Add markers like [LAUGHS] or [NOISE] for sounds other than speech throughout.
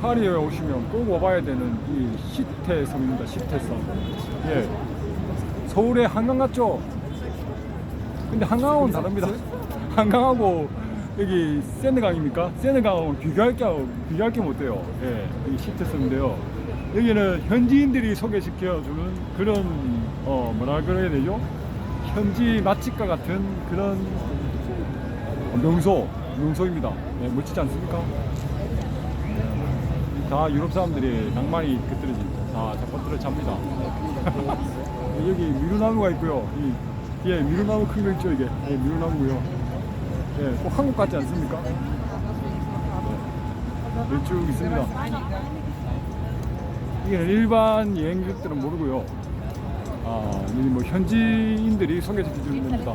파리에 오시면 꼭 와봐야 되는 이 시태 섬입니다. 시태 섬. 예. 서울의 한강 같죠? 근데 한강하고는 다릅니다. [LAUGHS] 한강하고 여기 세느강입니까? 세느강하고는 비교할 게 비교할 게 못 돼요. 예, 여기 시트섬인데요. 여기는 현지인들이 소개시켜주는 그런 어 뭐라 그래야 되죠? 현지 맛집과 같은 그런 명소 명소입니다. 예, 멋지지 않습니까? 다 유럽 사람들이 낭만이 깃들어집니다. 다 자빠들어 잡니다. [LAUGHS] 여기 미루나무가 있고요. 이 뒤에 미루나무 큰 거 있죠, 이게. 예, 미루나무고요. 예, 꼭 한국 같지 않습니까? 네, 여기 쭉 있습니다. 이게 일반 여행객들은 모르고요. 아, 뭐 현지인들이 소개시켜 주는 겁니다.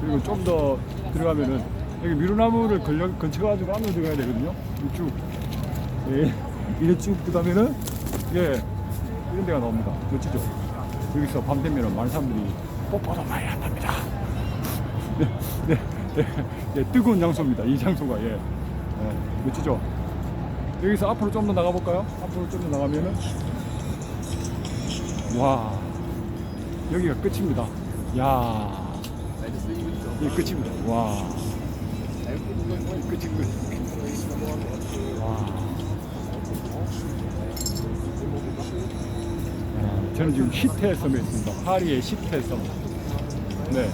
그리고 좀 더 들어가면은 여기 미루나무를 걸려, 건쳐가지고 안으로 들어가야 되거든요. 이 쭉. 예, 이래 쭉 들어가면은, 예, 이런 데가 나옵니다. 멋지죠? 여기서 밤 되면은 많은 사람들이 뽀뽀도 많이 한답니다. 네, 네, 네, 네, 뜨거운 장소입니다. 이 장소가, 예. 예, 멋지죠? 여기서 앞으로 좀 더 나가볼까요? 앞으로 좀 더 나가면은, 와, 여기가 끝입니다. 야, 이게 끝입니다. 와, 끝이 끝. 저는 지금 시태섬에 있습니다. 파리의 시태 섬. 네.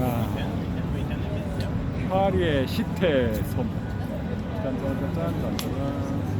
와. 파리의 시태 섬. 짠짠짠짠짠.